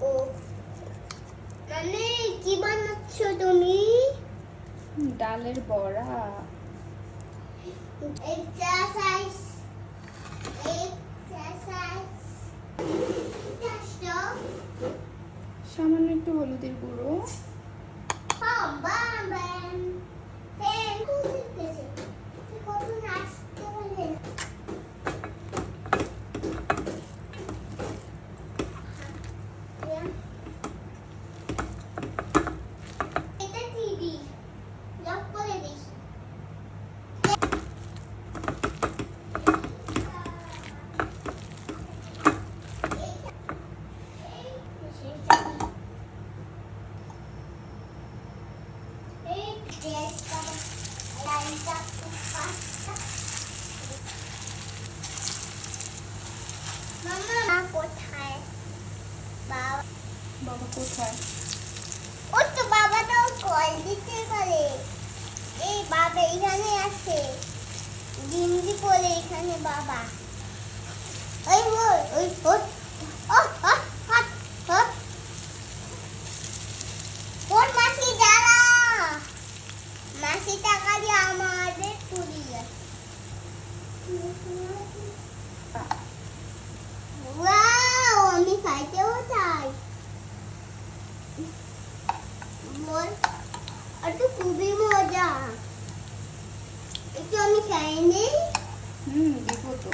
ও। মানে কি বানাচ্ছ তুমি? ডালের বড়া। এক্সারসাইজ uh, সামান্য একটু হলুদের গুঁড়ো। হ্যাঁ, কোথায় বাবা বাবা তো পারে এই বাবা এখানে আছে গিঞ্জি পরে এখানে বাবা ওই ওই ওই আমি খাইতেও চাই মোর আর তো খুবই মজা একটু আমি খাইনি হুম দিব তো